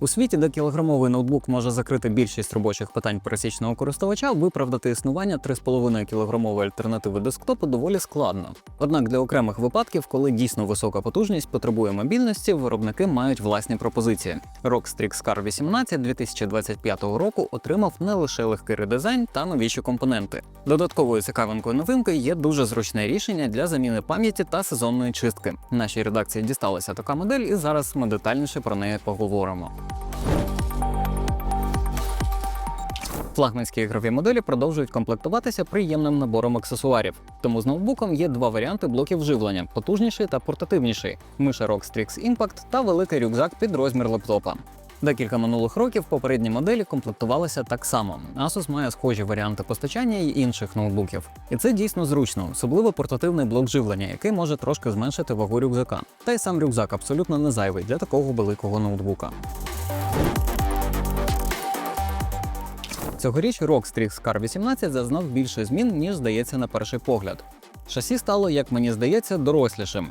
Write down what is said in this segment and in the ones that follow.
У світі, де кілограмовий ноутбук може закрити більшість робочих питань пересічного користувача, виправдати існування 3,5 кілограмової альтернативи десктопу доволі складно. Однак для окремих випадків, коли дійсно висока потужність потребує мобільності, виробники мають власні пропозиції. ROG Strix Car 18 2025 року отримав не лише легкий редизайн та новіші компоненти. Додатковою цікавинкою новинки є дуже зручне рішення для заміни пам'яті та сезонної чистки. Нашій редакції дісталася така модель, і зараз ми детальніше про неї поговоримо. Флагманські ігрові моделі продовжують комплектуватися приємним набором аксесуарів. Тому з ноутбуком є два варіанти блоків живлення: потужніший та портативніший, миша ROG Strix Impact та великий рюкзак під розмір лептопа. Декілька минулих років попередні моделі комплектувалися так само. Asus має схожі варіанти постачання й інших ноутбуків. І це дійсно зручно, особливо портативний блок живлення, який може трошки зменшити вагу рюкзака. Та й сам рюкзак абсолютно не зайвий для такого великого ноутбука. Цьогоріч ROG Strix Car 18 зазнав більше змін, ніж здається на перший погляд. Шасі стало, як мені здається, дорослішим.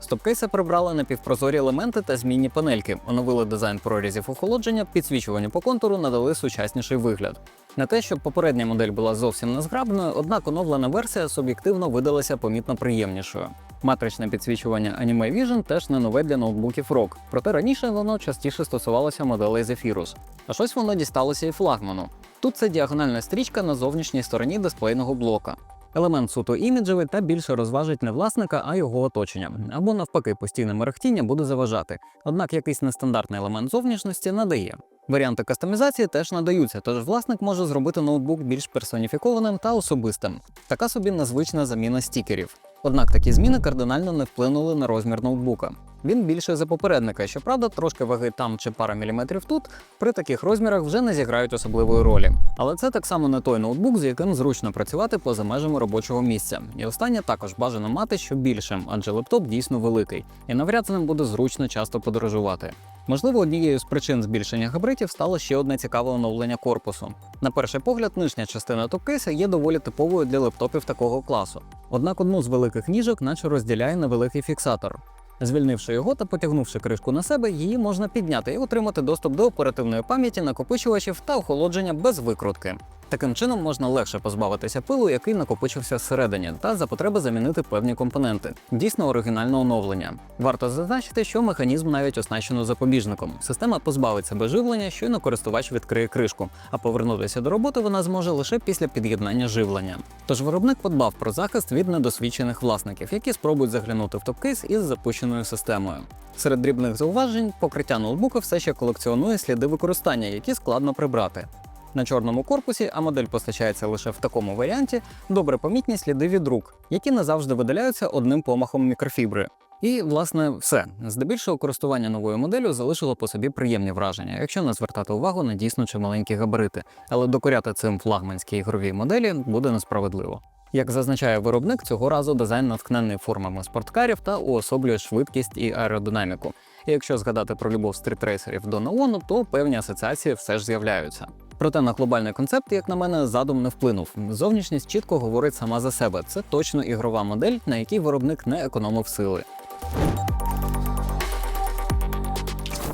Стопкейси прибрали напівпрозорі елементи та змінні панельки, оновили дизайн прорізів охолодження, підсвічування по контуру надали сучасніший вигляд. Не те, щоб попередня модель була зовсім незграбною, однак оновлена версія суб'єктивно видалася помітно приємнішою. Матричне підсвічування Anime Vision теж не нове для ноутбуків ROG, проте раніше воно частіше стосувалося моделей Zephyrus. А щось воно дісталося і флагману. Тут це діагональна стрічка на зовнішній стороні дисплейного блока. Елемент суто іміджевий та більше розважить не власника, а його оточення. Або навпаки, постійне мерехтіння буде заважати. Однак якийсь нестандартний елемент зовнішності надає. Варіанти кастомізації теж надаються, тож власник може зробити ноутбук більш персоніфікованим та особистим. Така собі незвична заміна стікерів. Однак такі зміни кардинально не вплинули на розмір ноутбука. Він більше за попередника, щоправда, трошки ваги там чи пара міліметрів тут при таких розмірах вже не зіграють особливої ролі. Але це так само не той ноутбук, з яким зручно працювати поза межами робочого місця. І останнє також бажано мати що більшим, адже лептоп дійсно великий, і навряд з ним буде зручно часто подорожувати. Можливо, однією з причин збільшення габаритів стало ще одне цікаве оновлення корпусу. На перший погляд, нижня частина топкейса є доволі типовою для лептопів такого класу. Однак одну з великих ніжок, наче розділяє невеликий фіксатор. Звільнивши його та потягнувши кришку на себе, її можна підняти і отримати доступ до оперативної пам'яті, накопичувачів та охолодження без викрутки. Таким чином можна легше позбавитися пилу, який накопичився всередині, та за потреби замінити певні компоненти. Дійсно оригінальне оновлення. Варто зазначити, що механізм навіть оснащено запобіжником. Система позбавиться без живлення, щойно користувач відкриє кришку, а повернутися до роботи вона зможе лише після під'єднання живлення. Тож виробник подбав про захист від недосвідчених власників, які спробують заглянути в топкейс із запущеною системою. Серед дрібних зауважень покриття ноутбука все ще колекціонує сліди використання, які складно прибрати. На чорному корпусі, а модель постачається лише в такому варіанті, добре помітні сліди від рук, які не завжди видаляються одним помахом мікрофібри. І, власне, все. Здебільшого користування новою моделлю залишило по собі приємні враження, якщо не звертати увагу на дійсно чималенькі габарити. Але докоряти цим флагманські ігрові моделі буде несправедливо. Як зазначає виробник, цього разу дизайн натхнений формами спорткарів та уособлює швидкість і аеродинаміку. І якщо згадати про любов стритрейсерів до неону, то певні асоціації все ж з'являються. Проте на глобальний концепт, як на мене, задум не вплинув. Зовнішність чітко говорить сама за себе. Це точно ігрова модель, на якій виробник не економив сили.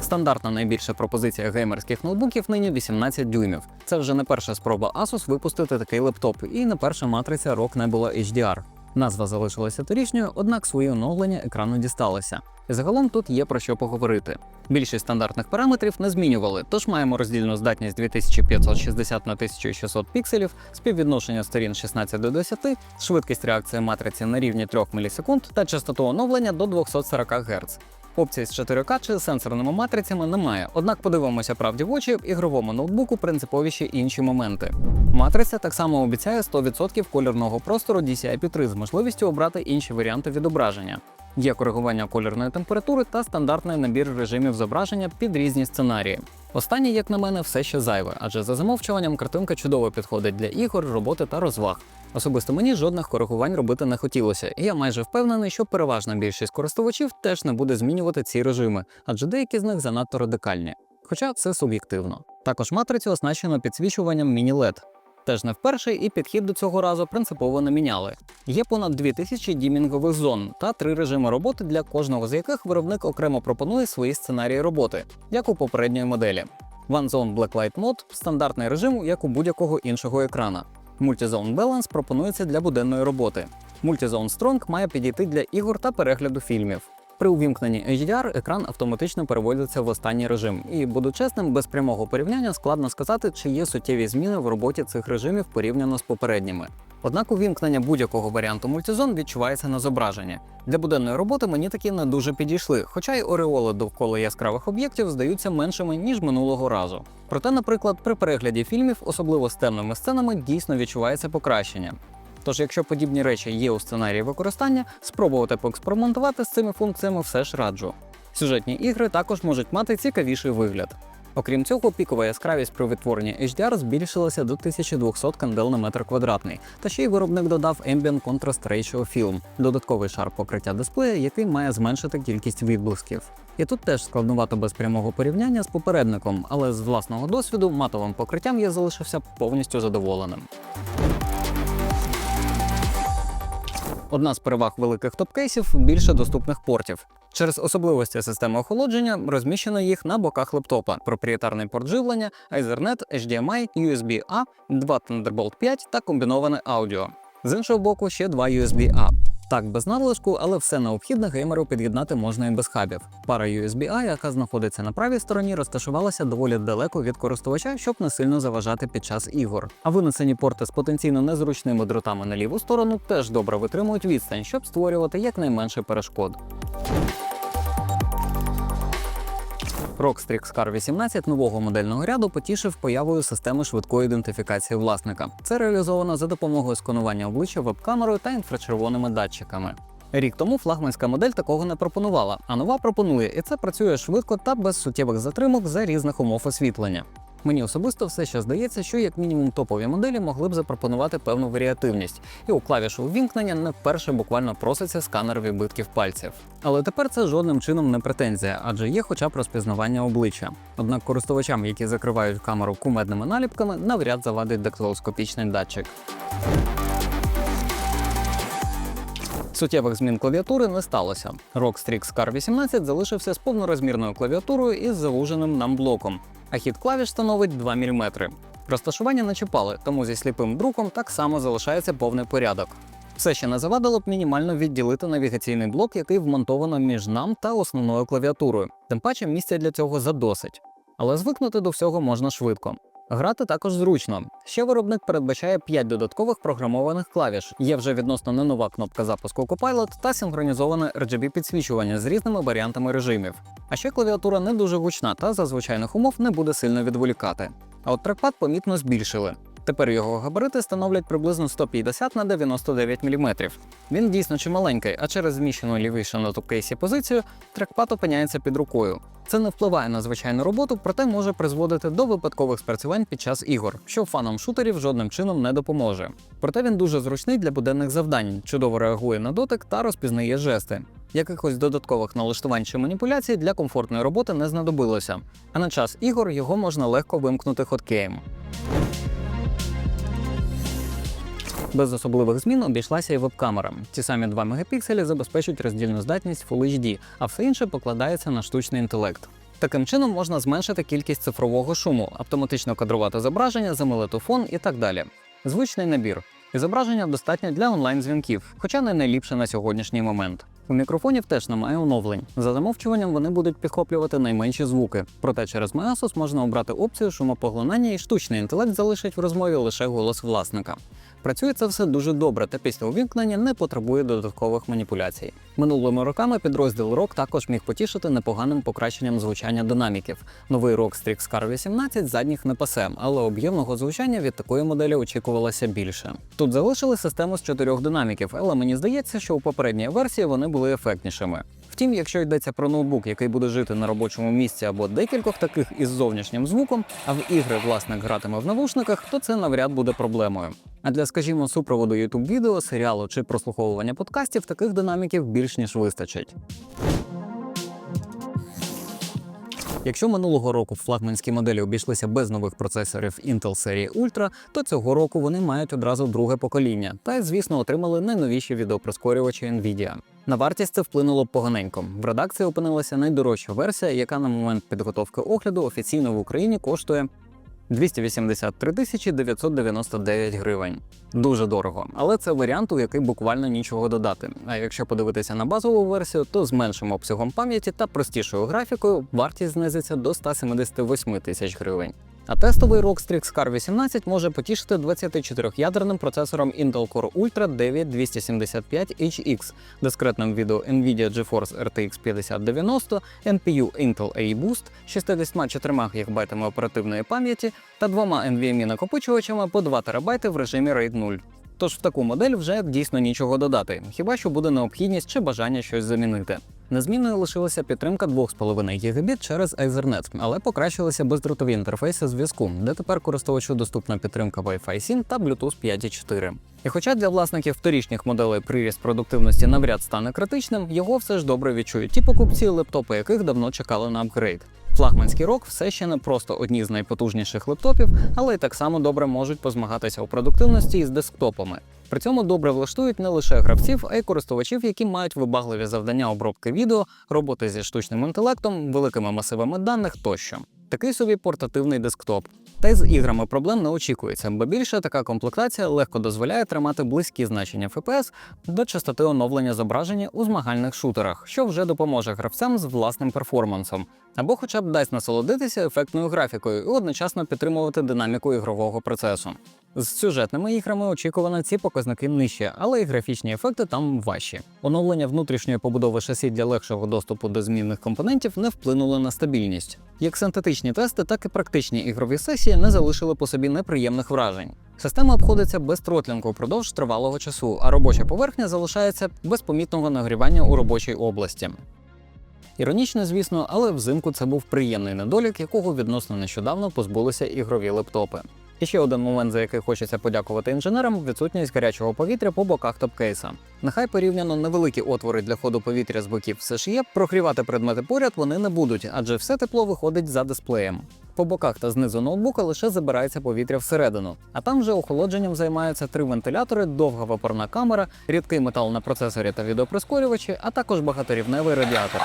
Стандартна найбільша пропозиція геймерських ноутбуків нині 18 дюймів. Це вже не перша спроба Asus випустити такий лептоп, і не перша матриця ROG Nebula HDR. Назва залишилася торічньою, однак свої оновлення екрану дісталося. Загалом тут є про що поговорити. Більшість стандартних параметрів не змінювали, тож маємо роздільну здатність 2560 на 1600 пікселів, співвідношення сторін 16 до 10, швидкість реакції матриці на рівні 3 мілісекунд та частоту оновлення до 240 Гц. Опцій з 4К чи сенсорними матрицями немає, однак подивимося правді в очі, в ігровому ноутбуку принциповіші інші моменти. Матриця так само обіцяє 100% кольорного простору DCI-P3 з можливістю обрати інші варіанти відображення. Є коригування кольорної температури та стандартний набір режимів зображення під різні сценарії. Останнє, як на мене, все ще зайве, адже за замовчуванням картинка чудово підходить для ігор, роботи та розваг. Особисто мені жодних коригувань робити не хотілося, і я майже впевнений, що переважна більшість користувачів теж не буде змінювати ці режими, адже деякі з них занадто радикальні. Хоча це суб'єктивно. Також матрицю оснащено підсвічуванням міні-LED. Теж не вперше, і підхід до цього разу принципово не міняли. Є понад 2000 дімінгових зон та три режими роботи, для кожного з яких виробник окремо пропонує свої сценарії роботи, як у попередньої моделі. One Zone Blacklight Mode – стандартний режим, як у будь-якого іншого екрана. Multi-Zone Balance пропонується для буденної роботи. Multi-Zone Strong має підійти для ігор та перегляду фільмів. При увімкненні HDR екран автоматично переводиться в останній режим, і буду чесним, без прямого порівняння складно сказати, чи є суттєві зміни в роботі цих режимів порівняно з попередніми. Однак увімкнення будь-якого варіанту мультизон відчувається на зображенні. Для буденної роботи мені такі не дуже підійшли, хоча й ореоли довкола яскравих об'єктів здаються меншими ніж минулого разу. Проте, наприклад, при перегляді фільмів, особливо з темними сценами, дійсно відчувається покращення. Тож, якщо подібні речі є у сценарії використання, спробувати поекспериментувати з цими функціями все ж раджу. Сюжетні ігри також можуть мати цікавіший вигляд. Окрім цього, пікова яскравість при відтворенні HDR збільшилася до 1200 кандел на метр квадратний, та ще й виробник додав Ambient Contrast Ratio Film – додатковий шар покриття дисплея, який має зменшити кількість відблисків. І тут теж складнувато без прямого порівняння з попередником, але з власного досвіду матовим покриттям я залишився повністю задоволеним. Одна з переваг великих топкейсів більше доступних портів. Через особливості системи охолодження розміщено їх на боках лептопа, проприєтарний порт живлення, Ethernet, HDMI, USB-A, два Thunderbolt 5 та комбіноване аудіо. З іншого боку, ще два USB-A. Так, без надлишку, але все необхідне геймеру під'єднати можна і без хабів. Пара USB-A, яка знаходиться на правій стороні, розташувалася доволі далеко від користувача, щоб не сильно заважати під час ігор. А винесені порти з потенційно незручними дротами на ліву сторону теж добре витримують відстань, щоб створювати якнайменше перешкод. Rockstrix Car 18 нового модельного ряду потішив появою системи швидкої ідентифікації власника. Це реалізовано за допомогою сканування обличчя веб-камерою та інфрачервоними датчиками. Рік тому флагманська модель такого не пропонувала, а нова пропонує, і це працює швидко та без суттєвих затримок за різних умов освітлення. Мені особисто все ще здається, що як мінімум топові моделі могли б запропонувати певну варіативність, і у клавішу увімкнення не вперше буквально проситься сканер відбитків пальців. Але тепер це жодним чином не претензія, адже є хоча б розпізнавання обличчя. Однак користувачам, які закривають камеру кумедними наліпками, навряд завадить дактилоскопічний датчик. Суттєвих змін клавіатури не сталося. Rockstrix Car 18 залишився з повнорозмірною клавіатурою із завуженим нам блоком, а хід клавіш становить 2 мм. Розташування не чіпали, тому зі сліпим друком так само залишається повний порядок. Все ще не завадило б мінімально відділити навігаційний блок, який вмонтовано між нам та основною клавіатурою. Тим паче місця для цього задосить. Але звикнути до всього можна швидко. Грати також зручно. Ще виробник передбачає 5 додаткових програмованих клавіш. Є вже відносно не нова кнопка запуску Copilot та синхронізоване RGB підсвічування з різними варіантами режимів. А ще клавіатура не дуже гучна та за звичайних умов не буде сильно відволікати. А от трекпад помітно збільшили. Тепер його габарити становлять приблизно 150 на 99 мм. Він дійсно чималенький, а через зміщену лівіше на топкейсі позицію трекпад опиняється під рукою. Це не впливає на звичайну роботу, проте може призводити до випадкових спрацювань під час ігор, що фанам шутерів жодним чином не допоможе. Проте він дуже зручний для буденних завдань, чудово реагує на дотик та розпізнає жести. Якихось додаткових налаштувань чи маніпуляцій для комфортної роботи не знадобилося, а на час ігор його можна легко вимкнути хоткеєм. Без особливих змін обійшлася і веб-камера. Ті самі 2 мегапікселі забезпечують роздільну здатність Full HD, а все інше покладається на штучний інтелект. Таким чином можна зменшити кількість цифрового шуму, автоматично кадрувати зображення, замилити фон і так далі. Звичний набір. І зображення достатньо для онлайн-дзвінків, хоча не найліпше на сьогоднішній момент. У мікрофонів теж немає оновлень. За замовчуванням вони будуть підхоплювати найменші звуки. Проте через Measus можна обрати опцію шумопоглинання і штучний інтелект залишить в розмові лише голос власника. Працює це все дуже добре, та після увімкнення не потребує додаткових маніпуляцій. Минулими роками підрозділ ROG також міг потішити непоганим покращенням звучання динаміків. Новий ROG Strix Car 18 задніх не пасе, але об'ємного звучання від такої моделі очікувалося більше. Тут залишили систему з чотирьох динаміків, але мені здається, що у попередній версії вони були ефектнішими. Втім, якщо йдеться про ноутбук, який буде жити на робочому місці або декількох таких із зовнішнім звуком, а в ігри власник гратиме в навушниках, то це навряд буде проблемою. А для, скажімо, супроводу youtube відео, серіалу чи прослуховування подкастів таких динаміків більш ніж вистачить. Якщо минулого року флагманські моделі обійшлися без нових процесорів Intel серії Ultra, то цього року вони мають одразу друге покоління, та й, звісно, отримали найновіші відеопроскорювачі Nvidia. На вартість це вплинуло поганенько. В редакції опинилася найдорожча версія, яка на момент підготовки огляду офіційно в Україні коштує 283 тисячі 999 гривень. Дуже дорого, але це варіант, у який буквально нічого додати. А якщо подивитися на базову версію, то з меншим обсягом пам'яті та простішою графікою вартість знизиться до 178 тисяч гривень. А тестовий ROG Strix Car 18 може потішити 24-ядерним процесором Intel Core Ultra 9275HX, дискретним відео NVIDIA GeForce RTX 5090, NPU Intel A-Boost, 64 ГБ оперативної пам'яті та двома NVMe накопичувачами по 2 ТБ в режимі RAID 0. Тож в таку модель вже дійсно нічого додати, хіба що буде необхідність чи бажання щось замінити. Незмінною лишилася підтримка 2,5 ГБ через Ethernet, але покращилися бездротові інтерфейси зв'язку, де тепер користувачу доступна підтримка Wi-Fi 7 та Bluetooth 5.4. І хоча для власників вторічних моделей приріст продуктивності навряд стане критичним, його все ж добре відчують ті покупці, лептопи яких давно чекали на апгрейд. Флагманський рок все ще не просто одні з найпотужніших лептопів, але й так само добре можуть позмагатися у продуктивності із десктопами. При цьому добре влаштують не лише гравців, а й користувачів, які мають вибагливі завдання обробки відео, роботи зі штучним інтелектом, великими масивами даних тощо. Такий собі портативний десктоп. Та й з іграми проблем не очікується, бо більше така комплектація легко дозволяє тримати близькі значення FPS до частоти оновлення зображення у змагальних шутерах, що вже допоможе гравцям з власним перформансом, або хоча б дасть насолодитися ефектною графікою і одночасно підтримувати динаміку ігрового процесу. З сюжетними іграми очікувано ці показники нижчі, але і графічні ефекти там важчі. Оновлення внутрішньої побудови шасі для легшого доступу до змінних компонентів не вплинуло на стабільність. Як синтетичні тести, так і практичні ігрові сесії не залишили по собі неприємних вражень. Система обходиться без тротлінгу впродовж тривалого часу, а робоча поверхня залишається без помітного нагрівання у робочій області. Іронічно, звісно, але взимку це був приємний недолік, якого відносно нещодавно позбулися ігрові лептопи. І ще один момент, за який хочеться подякувати інженерам відсутність гарячого повітря по боках топкейса. Нехай порівняно невеликі отвори для ходу повітря з боків все ж є, прогрівати предмети поряд вони не будуть, адже все тепло виходить за дисплеєм. По боках та знизу ноутбука лише забирається повітря всередину, а там вже охолодженням займаються три вентилятори, довга вапорна камера, рідкий метал на процесорі та відеоприскорювачі, а також багаторівневий радіатор.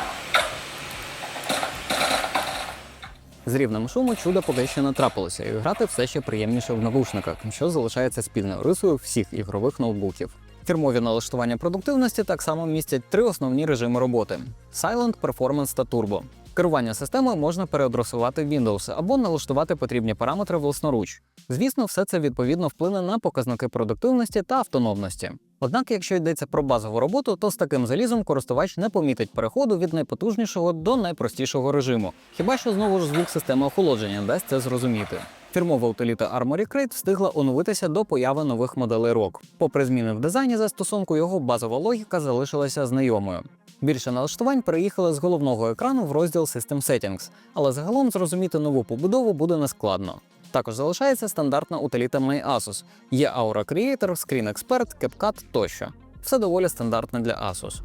З рівнем шуму чудо поки що не трапилося, і грати все ще приємніше в навушниках, що залишається спільною рисою всіх ігрових ноутбуків. Фірмові налаштування продуктивності так само містять три основні режими роботи: Silent, Performance та Turbo. Керування системи можна переадресувати в Windows або налаштувати потрібні параметри власноруч. Звісно, все це відповідно вплине на показники продуктивності та автономності. Однак, якщо йдеться про базову роботу, то з таким залізом користувач не помітить переходу від найпотужнішого до найпростішого режиму. Хіба що знову ж звук системи охолодження дасть це зрозуміти. Фірмова утиліта Armory Crate встигла оновитися до появи нових моделей ROG. Попри зміни в дизайні застосунку, його базова логіка залишилася знайомою. Більше налаштувань переїхали з головного екрану в розділ System Settings, але загалом зрозуміти нову побудову буде нескладно. Також залишається стандартна утиліта MyAsus. Є Aura Creator, Screen Expert, CapCut тощо. Все доволі стандартне для Asus.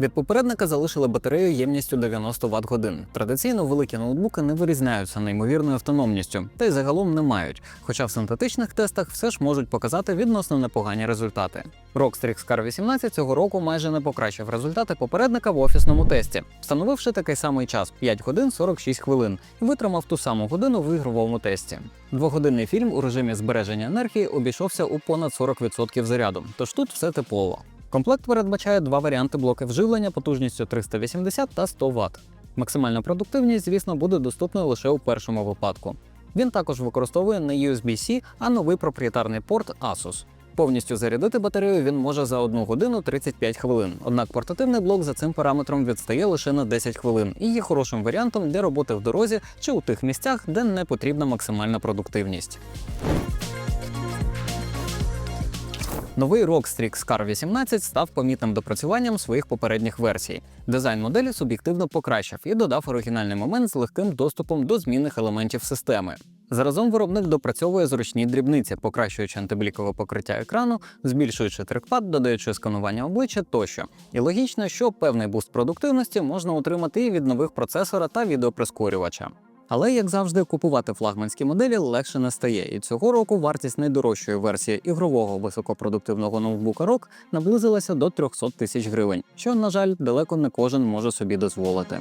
Від попередника залишили батарею ємністю 90 Вт годин. Традиційно великі ноутбуки не вирізняються неймовірною автономністю, та й загалом не мають. Хоча в синтетичних тестах все ж можуть показати відносно непогані результати. ROG Strix Car 18 цього року майже не покращив результати попередника в офісному тесті, встановивши такий самий час 5 годин 46 хвилин і витримав ту саму годину в ігровому тесті. Двогодинний фільм у режимі збереження енергії обійшовся у понад 40% заряду, тож тут все типово. Комплект передбачає два варіанти блоків живлення потужністю 380 та 100 Вт. Максимальна продуктивність, звісно, буде доступною лише у першому випадку. Він також використовує не USB-C, а новий проприєтарний порт Asus. Повністю зарядити батарею він може за 1 годину 35 хвилин. Однак портативний блок за цим параметром відстає лише на 10 хвилин і є хорошим варіантом для роботи в дорозі чи у тих місцях, де не потрібна максимальна продуктивність. Новий ROG Strix Car 18 став помітним допрацюванням своїх попередніх версій. Дизайн моделі суб'єктивно покращив і додав оригінальний момент з легким доступом до змінних елементів системи. Заразом виробник допрацьовує зручні дрібниці, покращуючи антиблікове покриття екрану, збільшуючи трекпад, додаючи сканування обличчя тощо. І логічно, що певний буст продуктивності можна отримати і від нових процесора та відеоприскорювача. Але, як завжди, купувати флагманські моделі легше не стає, і цього року вартість найдорожчої версії ігрового високопродуктивного ноутбука ROG наблизилася до 300 тисяч гривень, що, на жаль, далеко не кожен може собі дозволити.